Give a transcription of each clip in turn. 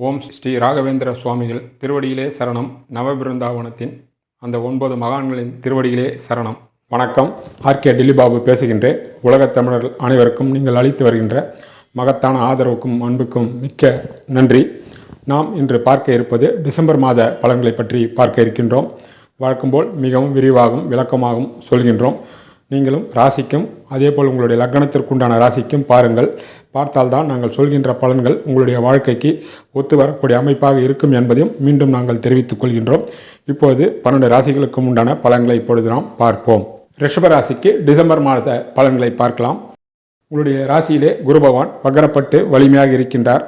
ஓம் ஸ்ரீ ராகவேந்திர சுவாமிகள் திருவடியிலே சரணம். நவபிருந்தாவனத்தின் அந்த ஒன்பது மகான்களின் திருவடியிலே சரணம். வணக்கம். ஆர்கே டில்லிபாபு பேசுகின்றேன். உலகத் தமிழர்கள் அனைவருக்கும் நீங்கள் அளித்து வருகின்ற மகத்தான ஆதரவுக்கும் அன்புக்கும் மிக்க நன்றி. நாம் இன்று பார்க்க இருப்பது டிசம்பர் மாத பலன்களை பற்றி பார்க்க இருக்கின்றோம். வழக்கம்போல் மிகவும் விரிவாகவும் விளக்கமாகவும் சொல்கின்றோம். நீங்களும் ராசிக்கும் அதேபோல் உங்களுடைய லக்னத்திற்குண்டான ராசிக்கும் பாருங்கள். பார்த்தால்தான் நாங்கள் சொல்கின்ற பலன்கள் உங்களுடைய வாழ்க்கைக்கு ஒத்து வரக்கூடிய அமைப்பாக இருக்கும் என்பதையும் மீண்டும் நாங்கள் தெரிவித்துக் கொள்கின்றோம். இப்போது பன்னெண்டு ராசிகளுக்கும் உண்டான பலன்களை இப்பொழுது நாம் பார்ப்போம். ரிஷப ராசிக்கு டிசம்பர் மாத பலன்களை பார்க்கலாம். உங்களுடைய ராசியிலே குரு பகவான் வக்கரப்பட்டு வலிமையாக இருக்கின்றார்.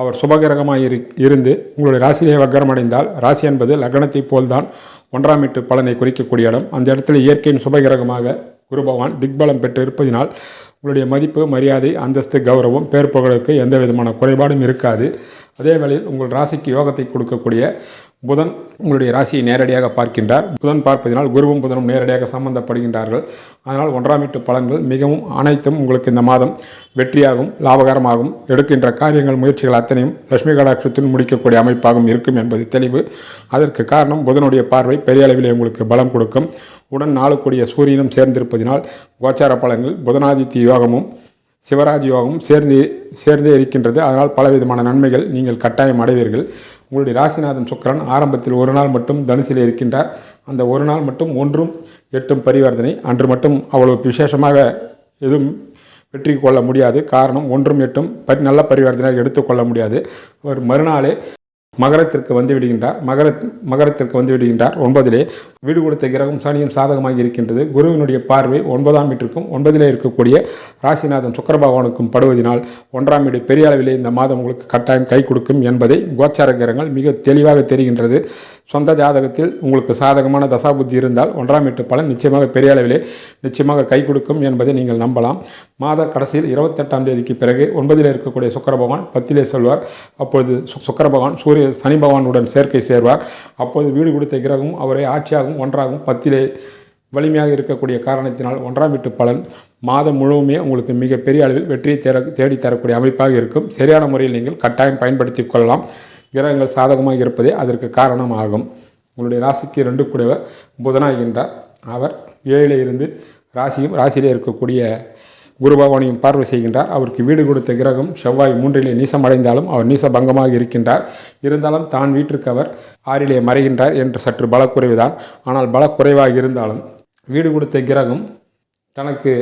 அவர் சுபகிரகமாக இரு இருந்து உங்களுடைய ராசியிலே வக்கரமடைந்தால் ராசி என்பது லக்னத்தைப் போல்தான் ஒன்றாம் எட்டு பலனை குறிக்கக்கூடிய இடம். அந்த இடத்துல இயற்கையின் சுபகிரகமாக குரு பகவான் திக்பலம் பெற்று இருப்பதினால் உங்களுடைய மதிப்பு மரியாதை அந்தஸ்து கௌரவம் பேர் புகழுக்கு எந்த விதமான குறைபாடும் இருக்காது. அதே வேளையில் உங்கள் ராசிக்கு யோகத்தை கொடுக்கக்கூடிய புதன் உங்களுடைய ராசியை நேரடியாக பார்க்கின்றார். புதன் பார்ப்பதினால் குருவும் புதனும் நேரடியாக சம்பந்தப்படுகின்றார்கள். அதனால் ஒன்றாம் வீட்டு பலன்கள் மிகவும் அனைத்தும் உங்களுக்கு இந்த மாதம் வெற்றியாகவும் லாபகரமாகவும் எடுக்கின்ற காரியங்கள் முயற்சிகள் அத்தனையும் லட்சுமி கடாட்சத்தில் முடிக்கக்கூடிய அமைப்பாகவும் இருக்கும் என்பது தெளிவு. அதற்கு காரணம் புதனுடைய பார்வை பெரிய அளவிலே உங்களுக்கு பலம் கொடுக்கும். உடன் நாளுக்குடைய சூரியனும் சேர்ந்திருப்பதினால் கோச்சார பலன்கள் புதனாதித்ய யோகமும் சிவராஜ் யோகமும் சேர்ந்து சேர்ந்தே இருக்கின்றது. அதனால் பலவிதமான நன்மைகள் நீங்கள் கட்டாயம் அடைவீர்கள். உங்களுடைய ராசிநாதன் சுக்கரன் ஆரம்பத்தில் ஒரு நாள் மட்டும் தனுசில் இருக்கின்றார். அந்த ஒரு நாள் மட்டும் ஒன்றும் எட்டும் பரிவர்த்தனை. அன்று மட்டும் அவ்வளவு விசேஷமாக எதுவும் வெற்றி கொள்ள முடியாது. காரணம் ஒன்றும் எட்டும் பரி நல்ல பரிவர்த்தனையாக எடுத்துக்கொள்ள முடியாது. அவர் மறுநாளே மகரத்திற்கு வந்து விடுகின்றார். மகர மகரத்திற்கு வந்து விடுகின்றார். ஒன்பதிலே வீடு கொடுத்த கிரகம் சனியும் சாதகமாக இருக்கின்றது. குருவினுடைய பார்வை ஒன்பதாம் வீட்டிற்கும் ஒன்பதிலே இருக்கக்கூடிய ராசிநாதன் சுக்கர பகவானுக்கும் படுவதினால் ஒன்றாம் வீடு பெரிய அளவிலே இந்த மாதம் உங்களுக்கு கட்டாயம் கை கொடுக்கும் என்பதை கோச்சார கிரகங்கள் மிக தெளிவாக தெரிகின்றது. சொந்த ஜாதகத்தில் உங்களுக்கு சாதகமான தசாபுத்தி இருந்தால் ஒன்றாம் வீட்டு பலன் நிச்சயமாக பெரிய அளவிலே நிச்சயமாக கை கொடுக்கும் என்பதை நீங்கள் நம்பலாம். மாத கடைசியில் இருபத்தெட்டாம் தேதிக்கு பிறகு ஒன்பதில் இருக்கக்கூடிய சுக்கர பகவான் பத்திலே சொல்வார். அப்பொழுது சு- பகவான் சூரிய சனி பகவானுடன் சேர்க்கை சேர்வார். அப்போது வீடு கொடுத்த கிரகம் அவரை ஆட்சியாகவும் ஒன்றாகவும் பத்திலே வலிமையாக இருக்கக்கூடிய காரணத்தினால் ஒன்றாம் வீட்டு பலன் மாதம் முழுவதுமே உங்களுக்கு மிகப்பெரிய அளவில் வெற்றியை தேட தேடித்தரக்கூடிய அமைப்பாக இருக்கும். சரியான முறையில் நீங்கள் கட்டாயம் பயன்படுத்தி கொள்ளலாம். கிரகங்கள் சாதகமாக இருப்பதே அதற்கு காரணம் ஆகும் உங்களுடைய ராசிக்கு ரெண்டு கூடவர் புதனாகின்றார் அவர் ஏழில் இருந்து ராசியும் ராசியிலே இருக்கக்கூடிய குரு பகவானையும் பார்வை செய்கின்றார். அவருக்கு வீடு கொடுத்த கிரகம் செவ்வாய் மூன்றிலே நீசமடைந்தாலும் அவர் நீச பங்கமாக இருக்கின்றார். இருந்தாலும் தான் வீட்டிற்கு அவர் ஆறிலே மறைகின்றார் என்று சற்று பலக்குறைவுதான். ஆனால் பலக்குறைவாக இருந்தாலும் வீடு கொடுத்த கிரகம் தனக்கு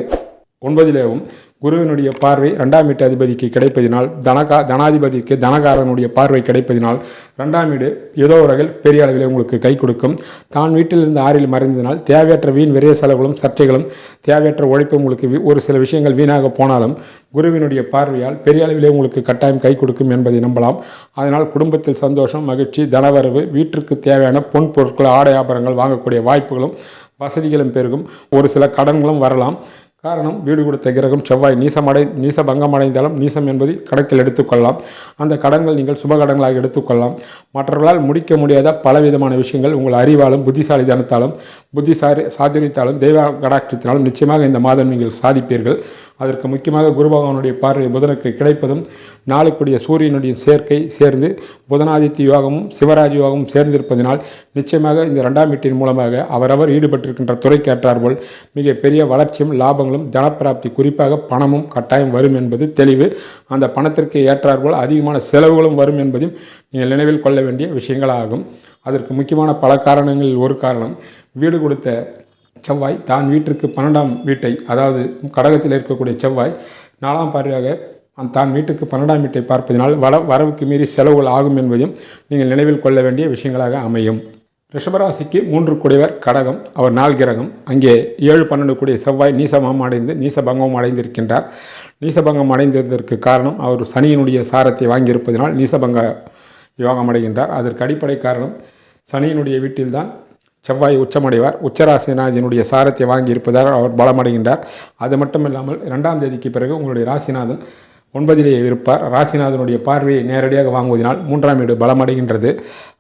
ஒன்பதிலேவும் குருவினுடைய பார்வை ரெண்டாம் வீட்டு அதிபதிக்கு கிடைப்பதினால் தனகா தனாதிபதிக்கு தனகாரனுடைய பார்வை கிடைப்பதினால் ரெண்டாம் வீடு ஏதோ ஒரு வகையில் பெரிய அளவில் உங்களுக்கு கை கொடுக்கும். தான் வீட்டிலிருந்து ஆறில் மறைந்ததினால் தேவையற்ற வீண் விரைய செலவுகளும் சர்ச்சைகளும் தேவையற்ற உழைப்பும் உங்களுக்கு ஒரு சில விஷயங்கள் வீணாக போனாலும் குருவினுடைய பார்வையால் பெரிய அளவிலே உங்களுக்கு கட்டாயம் கை கொடுக்கும் என்பதை நம்பலாம். அதனால் குடும்பத்தில் சந்தோஷம் மகிழ்ச்சி தனவரவு வீட்டிற்கு தேவையான பொன் பொருட்கள் ஆடை ஆபரங்கள் வாங்கக்கூடிய வாய்ப்புகளும் வசதிகளும் பெருகும். ஒரு சில கடன்களும் வரலாம். காரணம் வீடு கொடுத்த கிரகம் செவ்வாய். நீசமடை நீசபங்கம் அடைந்தாலும் நீசம் என்பதை கணக்கில் எடுத்துக்கொள்ளலாம். அந்த கடன்கள் நீங்கள் சுப கடன்களாக எடுத்துக்கொள்ளலாம். மற்றவர்களால் முடிக்க முடியாத பலவிதமான விஷயங்கள் உங்கள் அறிவாலும் புத்திசாலிதனத்தாலும் புத்திசாரி சாதுரியத்தாலும் தெய்வ கடாட்சத்தினாலும் நிச்சயமாக இந்த மாதம் நீங்கள் சாதிப்பீர்கள். அதற்கு முக்கியமாக குரு பகவானுடைய பார்வை புதனுக்கு கிடைப்பதும் நாளுக்குடைய சூரியனுடைய சேர்க்கை சேர்ந்து புதனாதித்ய யோகமும் சிவராஜ் யோகமும் சேர்ந்திருப்பதினால் நிச்சயமாக இந்த ரெண்டாம் வீட்டின் மூலமாக அவரவர் ஈடுபட்டிருக்கின்ற துறைக்கு ஏற்றாற்போல் மிக பெரிய வளர்ச்சியும் லாபங்களும் தனப்பிராப்தி குறிப்பாக பணமும் கட்டாயம் வரும் என்பது தெளிவு. அந்த பணத்திற்கு ஏற்றார்போல் அதிகமான செலவுகளும் வரும் என்பதையும் நீங்கள் நினைவில் கொள்ள வேண்டிய விஷயங்களாகும். அதற்கு முக்கியமான பல காரணங்களில் ஒரு காரணம் வீடு கொடுத்த செவ்வாய் தான் வீட்டிற்கு பன்னெண்டாம் வீட்டை அதாவது கடகத்தில் இருக்கக்கூடிய செவ்வாய் நாலாம் பார்வையாக அந்த தான் வீட்டுக்கு பன்னெண்டாம் வீட்டை பார்ப்பதனால் வர வரவுக்கு மீறி செலவுகள் ஆகும் என்பதையும் நீங்கள் நினைவில் கொள்ள வேண்டிய விஷயங்களாக அமையும். ரிஷபராசிக்கு மூன்று குடைவர் கடகம் அவர் நாள் கிரகம். அங்கே ஏழு பன்னெண்டு கூடிய செவ்வாய் நீசமம் அடைந்து நீசபங்கமும் அடைந்திருக்கின்றார். நீசபங்கம் அடைந்ததற்கு காரணம் அவர் சனியினுடைய சாரத்தை வாங்கியிருப்பதனால் நீசபங்க யோகம் அடைகின்றார். அதற்கு அடிப்படை காரணம் சனியினுடைய வீட்டில்தான் செவ்வாய் உச்சமடைவார். உச்சராசிநாதனுடைய சாரத்தை வாங்கி இருப்பதால் அவர் பலமடைகின்றார். அது மட்டுமில்லாமல் இரண்டாம் தேதிக்கு பிறகு உங்களுடைய ராசிநாதன் ஒன்பதிலே இருப்பார். ராசிநாதனுடைய பார்வையை நேரடியாக வாங்குவதனால் மூன்றாம் வீடு பலமடைகின்றது.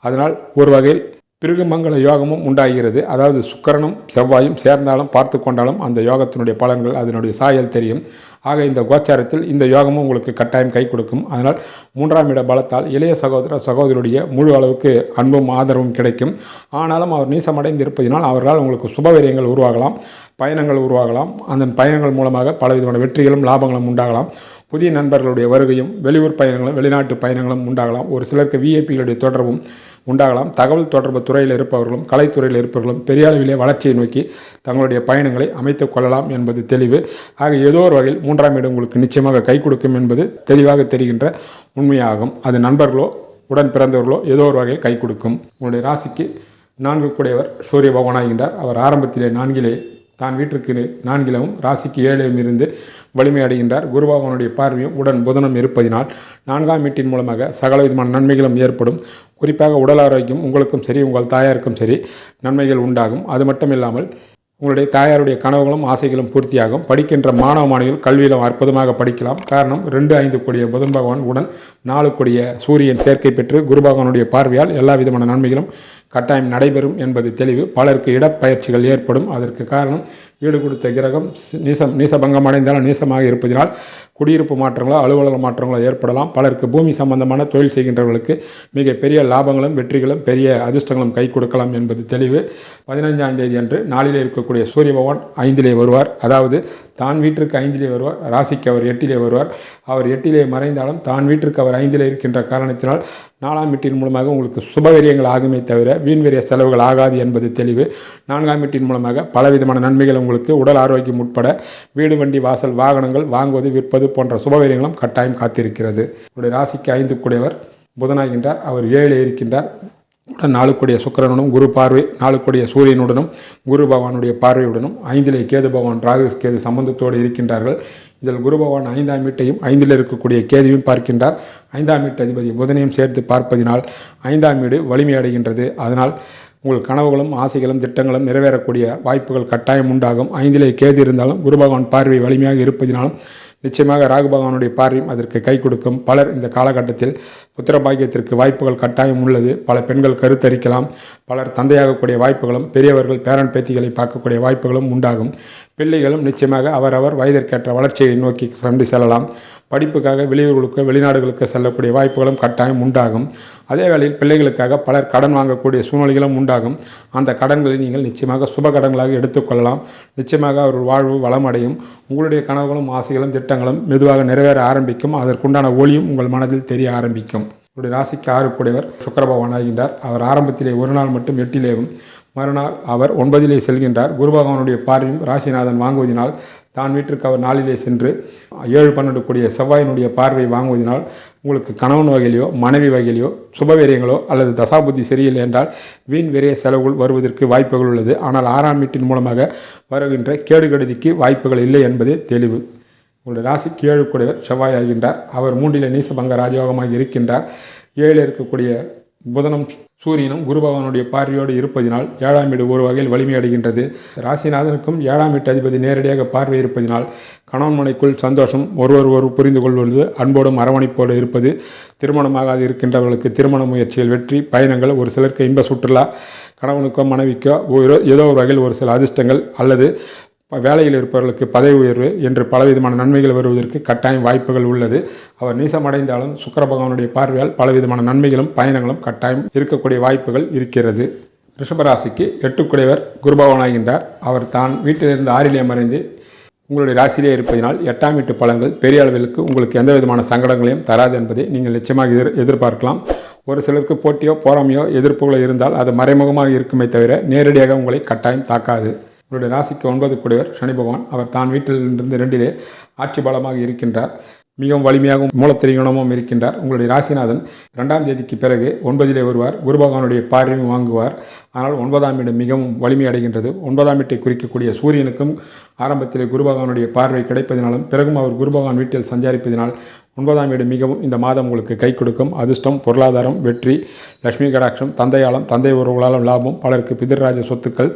அதனால் ஒரு வகையில் பிருகமங்கள யோகமும் உண்டாகிறது. அதாவது சுக்கரனும் செவ்வாயும் சேர்ந்தாலும் பார்த்து கொண்டாலும் அந்த யோகத்தினுடைய பலன்கள் அதனுடைய சாயல் தெரியும். ஆக இந்த கோச்சாரத்தில் இந்த யோகமும் உங்களுக்கு கட்டாயம் கை கொடுக்கும். அதனால் மூன்றாம் இட பலத்தால் இளைய சகோதர சகோதரியுடைய முழு அளவுக்கு அன்பும் ஆதரவும் கிடைக்கும். ஆனாலும் அவர் நீசமடைந்து இருப்பதினால் அவர்களால் உங்களுக்கு சுபவீரியங்கள் உருவாகலாம். பயணங்கள் உருவாகலாம். அந்த பயணங்கள் மூலமாக பலவிதமான வெற்றிகளும் லாபங்களும் உண்டாகலாம். புதிய நண்பர்களுடைய வருகையும் வெளியூர் பயணங்களும் வெளிநாட்டு பயணங்களும் உண்டாகலாம். ஒரு சிலருக்கு விஐபிகளுடைய தொடர்பும் உண்டாகலாம். தகவல் தொடர்பு துறையில் இருப்பவர்களும் கலைத்துறையில் இருப்பவர்களும் பெரிய அளவிலே வளர்ச்சியை நோக்கி தங்களுடைய பயணங்களை அமைத்துக் கொள்ளலாம் என்பது தெளிவு. ஆக ஏதோ ஒரு வகையில் மூன்றாம் இடம் உங்களுக்கு நிச்சயமாக கை கொடுக்கும் என்பது தெளிவாக தெரிகின்ற உண்மையாகும். அது நண்பர்களோ உடன் பிறந்தவர்களோ ஏதோ ஒரு வகையில் கை கொடுக்கும். உங்களுடைய ராசிக்கு நான்கு கூடையவர் சூரிய பகவானாகின்றார் அவர் ஆரம்பத்திலே நான்கிலே தான் வீட்டிற்கு நான்கிலவும் ராசிக்கு ஏழிலும் இருந்து வலிமையடைகின்றார். குருபாகவனுடைய பார்வையும் உடன் புதனும் இருப்பதினால் நான்காம் வீட்டின் மூலமாக சகல விதமான நன்மைகளும் ஏற்படும். குறிப்பாக உடல் ஆரோக்கியம் உங்களுக்கும் சரி உங்கள் தாயாருக்கும் சரி நன்மைகள் உண்டாகும். அது மட்டும் இல்லாமல் உங்களுடைய தாயாருடைய கனவுகளும் ஆசைகளும் பூர்த்தியாகும். படிக்கின்ற மாணவ மாணவிகள் கல்வியிலும் அற்புதமாக படிக்கலாம். காரணம் ரெண்டு ஐந்து கோடிய புதன் பகவான் உடன் நாலு கோடிய சூரியன் சேர்க்கை பெற்று குரு பகவானுடைய பார்வையால் எல்லா விதமான நன்மைகளும் கட்டாயம் நடைபெறும் என்பது தெளிவு. பலருக்கு இடப்பயிற்சிகள் ஏற்படும். அதற்கு காரணம் ஈடு கொடுத்த கிரகம் நீசம் நீசபங்கம் அடைந்தாலும் நீசமாக இருப்பதினால் குடியிருப்பு மாற்றங்களோ அலுவலக மாற்றங்களோ ஏற்படலாம். பலருக்கு பூமி சம்பந்தமான தொழில் செய்கின்றவர்களுக்கு மிக பெரிய லாபங்களும் வெற்றிகளும் பெரிய அதிர்ஷ்டங்களும் கை கொடுக்கலாம் என்பது தெளிவு. பதினைஞ்சாம் தேதி அன்று நாளிலே இருக்கக்கூடிய சூரிய பகவான் ஐந்திலே வருவார். அதாவது தான் வீட்டிற்கு ஐந்திலே வருவார் ராசிக்கு அவர் எட்டிலே வருவார். அவர் எட்டிலே மறைந்தாலும் தான் வீட்டிற்கு அவர் ஐந்திலே இருக்கின்ற காரணத்தினால் நாலாம் வீட்டின் மூலமாக உங்களுக்கு சுபகரியங்கள் ஆகுமே தவிர வீண்வெறிய செலவுகள் ஆகாது என்பது தெளிவு. நான்காம் வீட்டின் மூலமாக பலவிதமான நன்மைகள் உங்களுக்கு உடல் ஆரோக்கியம் உட்பட வீடு வண்டி வாசல் வாகனங்கள் வாங்குவது விற்பது போன்ற சுபவீரியங்களும் கட்டாயம் காத்திருக்கிறது. உங்களுடைய ராசிக்கு ஐந்து கூடியவர் புதனாகின்றார். அவர் ஏழில் இருக்கின்றார் உடன் நாளுக்குடைய சுக்கரனுடனும் குரு பார்வை நாளுக்குடைய சூரியனுடனும் குரு பகவானுடைய பார்வையுடனும் ஐந்திலே கேது பகவான் ராகு கேது சம்பந்தத்தோடு இருக்கின்றார்கள். இதில் குரு பகவான் ஐந்தாம் வீட்டையும் ஐந்தில் இருக்கக்கூடிய கேதுவையும் பார்க்கின்றார். ஐந்தாம் வீட்டு அதிபதி புதனையும் சேர்த்து பார்ப்பதினால் ஐந்தாம் வீடு வலிமையடைகின்றது அதனால் உங்கள் கனவுகளும் ஆசைகளும் திட்டங்களும் நிறைவேறக்கூடிய வாய்ப்புகள் கட்டாயம் உண்டாகும். ஐந்திலே கேது இருந்தாலும் குரு பகவான் பார்வை வலிமையாக இருப்பதினாலும் நிச்சயமாக ராகு பகவானுடைய பார்வையும் அதற்கு கை கொடுக்கும். பலர் இந்த காலகட்டத்தில் புத்திர பாக்கியத்திற்கு வாய்ப்புகள் கட்டாயம் உள்ளது. பல பெண்கள் கருத்தரிக்கலாம். பலர் தந்தையாகக்கூடிய வாய்ப்புகளும் பெரியவர்கள் பேரன் பேத்திகளை பார்க்கக்கூடிய வாய்ப்புகளும் உண்டாகும். பிள்ளைகளும் நிச்சயமாக அவரவர் வயதிற்கேற்ற வளர்ச்சியை நோக்கி சென்று செல்லலாம். படிப்புக்காக வெளியூர்களுக்கு வெளிநாடுகளுக்கு செல்லக்கூடிய வாய்ப்புகளும் கட்டாயம் உண்டாகும். அதே வேளையில் பிள்ளைகளுக்காக பலர் கடன் வாங்கக்கூடிய சூழ்நிலைகளும் உண்டாகும். அந்த கடன்களை நீங்கள் நிச்சயமாக சுப கடன்களாக எடுத்துக்கொள்ளலாம் நிச்சயமாக அவர் வாழ்வு வளமடையும். உங்களுடைய கனவுகளும் ஆசைகளும் திட்டங்களும் மெதுவாக நிறைவேற ஆரம்பிக்கும். அதற்குண்டான ஒளியும் உங்கள் மனதில் தெரிய ஆரம்பிக்கும். உங்களுடைய ராசிக்கு ஆறு சுக்கரபகவான் ஆகின்றார். அவர் ஆரம்பத்திலே ஒரு நாள் மட்டும் எட்டிலேயும் மறுநாள் அவர் ஒன்பதிலே செல்கின்றார். குரு பகவானுடைய பார்வையும் ராசிநாதன் வாங்குவதினால் தான் வீட்டிற்கு அவர் நாளிலே சென்று ஏழு பன்னெண்டு கூடிய செவ்வாயினுடைய பார்வை வாங்குவதினால் உங்களுக்கு கணவன் வகையிலையோ மனைவி வகையிலையோ சுபவீரியங்களோ அல்லது தசாபுத்தி சரியில்லை என்றால் வீண் விரைய செலவுகள் வருவதற்கு வாய்ப்புகள் உள்ளது. ஆனால் ஆறாம் வீட்டின் மூலமாக வருகின்ற கேடுகடுதிக்கு வாய்ப்புகள் இல்லை என்பதே தெளிவு. உங்களுடைய ராசிக்கு ஏழு கூடியவர் செவ்வாய் ஆகின்றார் அவர் மூன்றிலே நீசபங்க ராஜயோகமாக இருக்கின்றார். ஏழில் இருக்கக்கூடிய புதனும் சூரியனும் குரு பகவானுடைய பார்வையோடு இருப்பதினால் ஏழாம் வீடு ஒரு வகையில் வலிமையடைகின்றது. ராசிநாதனுக்கும் ஏழாம் வீட்டு அதிபதி நேரடியாக பார்வை இருப்பதினால் கணவன் மனைக்குள் சந்தோஷம் ஒருவர் ஒரு புரிந்து கொள்வது அன்போடும் அரவணைப்போடு இருப்பது திருமணமாகாது இருக்கின்றவர்களுக்கு திருமண முயற்சியில் வெற்றி பயணங்கள் ஒரு சிலருக்கு இன்ப சுற்றுலா கணவனுக்கோ மனைவிக்கோ ஏதோ ஒரு வகையில் ஒரு சில அதிர்ஷ்டங்கள் அல்லது வேலையில் இருப்பவர்களுக்கு பதவி உயர்வு என்று பலவிதமான நன்மைகள் வருவதற்கு கட்டாயம் வாய்ப்புகள் உள்ளது. அவர் நீசமடைந்தாலும் சுக்கர பகவானுடைய பார்வையால் பலவிதமான நன்மைகளும் பயணங்களும் கட்டாயம் இருக்கக்கூடிய வாய்ப்புகள் இருக்கிறது. ரிஷபராசிக்கு எட்டுக்குடையவர் குருபவனாகின்றார். அவர் தான் வீட்டிலிருந்து ஆறிலே மறைந்து உங்களுடைய ராசியிலே இருப்பதினால் எட்டாம் வீட்டு பலன்கள் பெரிய அளவிற்கு உங்களுக்கு எந்த விதமான சங்கடங்களையும் தராது என்பதை நீங்கள் நிச்சயமாக எதிர் எதிர்பார்க்கலாம். ஒரு சிலருக்கு போட்டியோ போராமையோ எதிர்ப்புகளோ இருந்தால் அது மறைமுகமாக இருக்குமே தவிர நேரடியாக உங்களை கட்டாயம் தாக்காது. உங்களுடைய ராசிக்கு ஒன்பது கூடியவர் சனி பகவான். அவர் தான் வீட்டிலிருந்து ரெண்டிலே ஆட்சி பலமாக இருக்கின்றார். மிகவும் வலிமையாகவும் மூலத்திரிகோணமும் இருக்கின்றார். உங்களுடைய ராசிநாதன் இரண்டாம் தேதிக்கு பிறகு ஒன்பதிலே வருவார். குரு பகவானுடைய பார்வையும் வாங்குவார். ஆனால் ஒன்பதாம் வீடு மிகவும் வலிமை அடைகின்றது. ஒன்பதாம் வீட்டை குறிக்கக்கூடிய சூரியனுக்கும் ஆரம்பத்திலே குரு பகவானுடைய பார்வை கிடைப்பதினாலும் பிறகும் அவர் குரு பகவான் வீட்டில் சஞ்சாரிப்பதினால் ஒன்பதாம் வீடு மிகவும் இந்த மாதம் உங்களுக்கு கை கொடுக்கும். அதிர்ஷ்டம் பொருளாதாரம் வெற்றி லட்சுமி கடாட்சம் தந்தையாளம் தந்தை உறவுகளாலும் லாபம் பலருக்கு பிதிர்ராஜ சொத்துக்கள்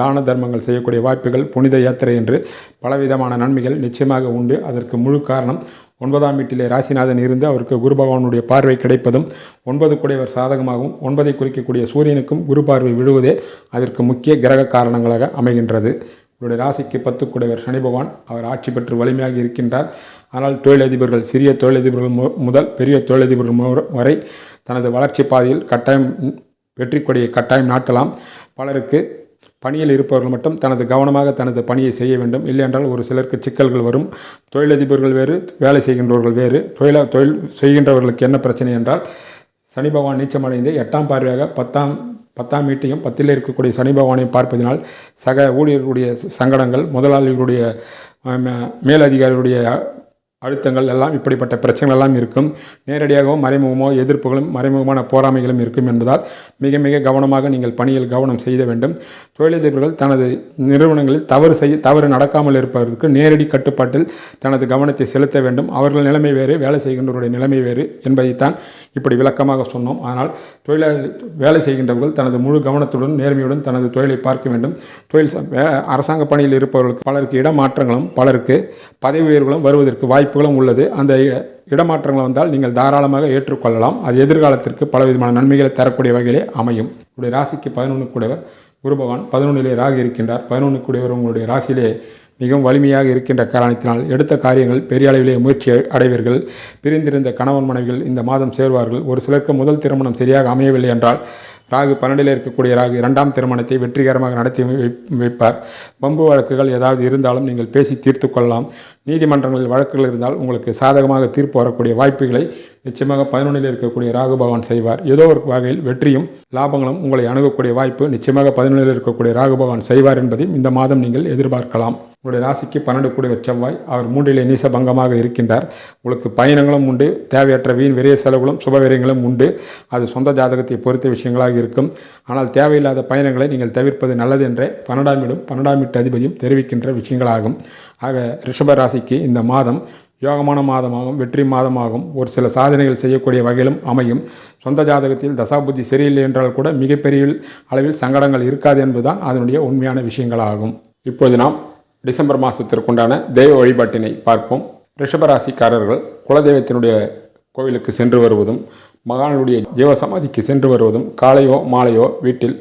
தான தர்மங்கள் செய்யக்கூடிய வாய்ப்புகள் புனித யாத்திரை என்று பலவிதமான நன்மைகள் நிச்சயமாக உண்டு. அதற்கு முழு காரணம் ஒன்பதாம் வீட்டிலே ராசிநாதன் இருந்து அவருக்கு குரு பகவானுடைய பார்வை கிடைப்பதும் ஒன்பது கூடையவர் சாதகமாகவும் ஒன்பதை குறிக்கக்கூடிய சூரியனுக்கும் குரு பார்வை விழுவதே அதற்கு முக்கிய கிரக காரணங்களாக அமைகின்றது. இவருடைய ராசிக்கு பத்து குடைவர் சனி பகவான். அவர் ஆட்சி பெற்று வலிமையாக இருக்கின்றார். ஆனால் தொழிலதிபர்கள் சிறிய தொழிலதிபர்கள் மு- முதல் பெரிய தொழிலதிபர்கள் வரை தனது வளர்ச்சி பாதையில் கட்டாயம் வெற்றி கொடியை கட்டாயம் நாட்டலாம். பலருக்கு பணியில் இருப்பவர்கள் மட்டும் தனது கவனமாக தனது பணியை செய்ய வேண்டும். இல்லையென்றால் ஒரு சிலருக்கு சிக்கல்கள் வரும். தொழிலதிபர்கள் வேறு வேலை செய்கின்றவர்கள் வேறு. தொழில தொழில் செய்கின்றவர்களுக்கு என்ன பிரச்சனை என்றால் சனி பகவான் நீச்சமடைந்து எட்டாம் பார்வையாக பத்தாம் பத்தாம் வீட்டையும் பத்தில் இருக்கக்கூடிய சனி பகவானையும் பார்ப்பதினால் சக ஊழியர்களுடைய சங்கடங்கள் முதலாளிகளுடைய மேலதிகாரிகளுடைய அழுத்தங்கள் எல்லாம் இப்படிப்பட்ட பிரச்சனைகள் எல்லாம் இருக்கும். நேரடியாகவும் மறைமுகமோ எதிர்ப்புகளும் மறைமுகமான போராமைகளும் இருக்கும் என்பதால் மிக மிக கவனமாக நீங்கள் பணியில் கவனம் செய்ய வேண்டும். தொழிலதிபர்கள் தனது நிறுவனங்களில் தவறு செய்ய தவறு நடக்காமல் இருப்பதற்கு நேரடி கட்டுப்பாட்டில் தனது கவனத்தை செலுத்த வேண்டும். அவர்கள் நிலைமை வேறு வேலை செய்கின்றவருடைய நிலைமை வேறு என்பதைத்தான் இப்படி விளக்கமாக சொன்னோம். ஆனால் தொழிலாளர் வேலை செய்கின்றவர்கள் தனது முழு கவனத்துடன் நேர்மையுடன் தனது தொழிலை பார்க்க வேண்டும். தொழில் ச- வே- அரசாங்க பணியில் இருப்பவர்களுக்கு பலருக்கு இடமாற்றங்களும் பலருக்கு பதவி உயர்வுகளும் வருவதற்கு வாய்ப்பு வாய்ப்புகளும் உள்ளது. அந்த இடமாற்றங்கள் வந்தால் நீங்கள் தாராளமாக ஏற்றுக்கொள்ளலாம். அது எதிர்காலத்திற்கு பலவிதமான நன்மைகளை தரக்கூடிய வகையிலே அமையும். உங்களுடைய ராசிக்கு பதினொன்று கூடவர் குரு பகவான் பதினொன்றிலே ராகு இருக்கின்றார். பதினொன்று கூடியவர் உங்களுடைய ராசியிலே மிகவும் வலிமையாக இருக்கின்ற காரணத்தினால் எடுத்த காரியங்கள் பெரிய அளவிலே முயற்சி அடைவீர்கள். பிரிந்திருந்த கணவன் மனைவிகள் இந்த மாதம் சேர்வார்கள். ஒரு சிலருக்கு முதல் திருமணம் சரியாக அமையவில்லை என்றால் ராகு பன்னெண்டில் இருக்கக்கூடிய ராகு இரண்டாம் திருமணத்தை வெற்றிகரமாக நடத்தி வை- வைப்பார். வம்பு வழக்குகள் ஏதாவது இருந்தாலும் நீங்கள் பேசி தீர்த்து கொள்ளலாம். நீதிமன்றங்களில் வழக்குகள் இருந்தால் உங்களுக்கு சாதகமாக தீர்ப்பு வரக்கூடிய வாய்ப்புகளை நிச்சயமாக பதினொன்றில் இருக்கக்கூடிய ராகு பகவான் செய்வார். ஏதோ ஒரு வகையில் வெற்றியும் லாபங்களும் உங்களை அணுகக்கூடிய வாய்ப்பு நிச்சயமாக பதினொன்றில் இருக்கக்கூடிய ராகு பகவான் செய்வார் என்பதையும் இந்த மாதம் நீங்கள் எதிர்பார்க்கலாம். உங்களுடைய ராசிக்கு பன்னெண்டு கூடிய செவ்வாய். அவர் மூன்றிலே நீச பங்கமாக இருக்கின்றார். உங்களுக்கு பயணங்களும் உண்டு. தேவையற்ற வீண் விரைய செலவுகளும் சுபவிரயங்களும் உண்டு. அது சொந்த ஜாதகத்தை பொறுத்த விஷயங்களாக இருக்கும். ஆனால் தேவையில்லாத பயணங்களை நீங்கள் தவிர்ப்பது நல்லது என்றே பன்னெண்டாம் இடம் பன்னெண்டாம் வீட்டு அதிபதியும் தெரிவிக்கின்ற விஷயங்களாகும். ஆக ரிஷப ராசிக்கு இந்த மாதம் யோகமான மாதமாகும் வெற்றி மாதமாகும் ஒரு சில சாதனைகள் செய்யக்கூடிய வகையிலும் அமையும். சொந்த ஜாதகத்தில் தசாபுத்தி சரியில்லை என்றால் கூட மிகப்பெரிய அளவில் சங்கடங்கள் இருக்காது என்பதுதான் அதனுடைய உண்மையான விஷயங்களாகும். இப்போது நாம் டிசம்பர் மாதத்திற்குண்டான தெய்வ வழிபாட்டினை பார்ப்போம். ரிஷபராசிக்காரர்கள் குலதெய்வத்தினுடைய கோவிலுக்கு சென்று வருவதும் மகானுடைய ஜீவசமாதிக்கு சென்று வருவதும் காலையோ மாலையோ வீட்டில்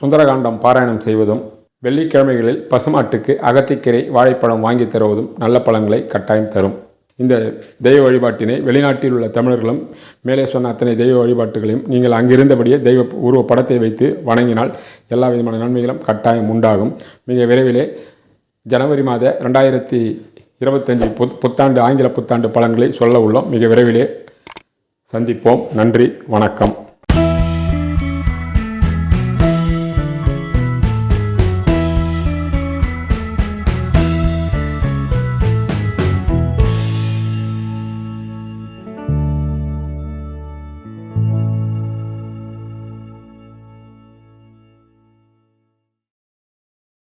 சுந்தரகாண்டம் பாராயணம் செய்வதும் வெள்ளிக்கிழமைகளில் பசுமாட்டுக்கு அகத்திக்கீரை வாழைப்பழம் வாங்கி தருவதும் நல்ல பழங்களை கட்டாயம் தரும். இந்த தெய்வ வழிபாட்டினை வெளிநாட்டில் உள்ள தமிழர்களும் மேலே சொன்ன அத்தனை தெய்வ வழிபாட்டுகளையும் நீங்கள் அங்கிருந்தபடியே தெய்வ உருவ படத்தை வைத்து வணங்கினால் எல்லா விதமான நன்மைகளும் கட்டாயம் உண்டாகும். மிக விரைவிலே ஜனவரி மாத ரெண்டாயிரத்தி இருபத்தஞ்சி புத் புத்தாண்டு ஆங்கில புத்தாண்டு பலன்களை சொல்ல உள்ளோம். மிக விரைவிலே சந்திப்போம். நன்றி. வணக்கம்.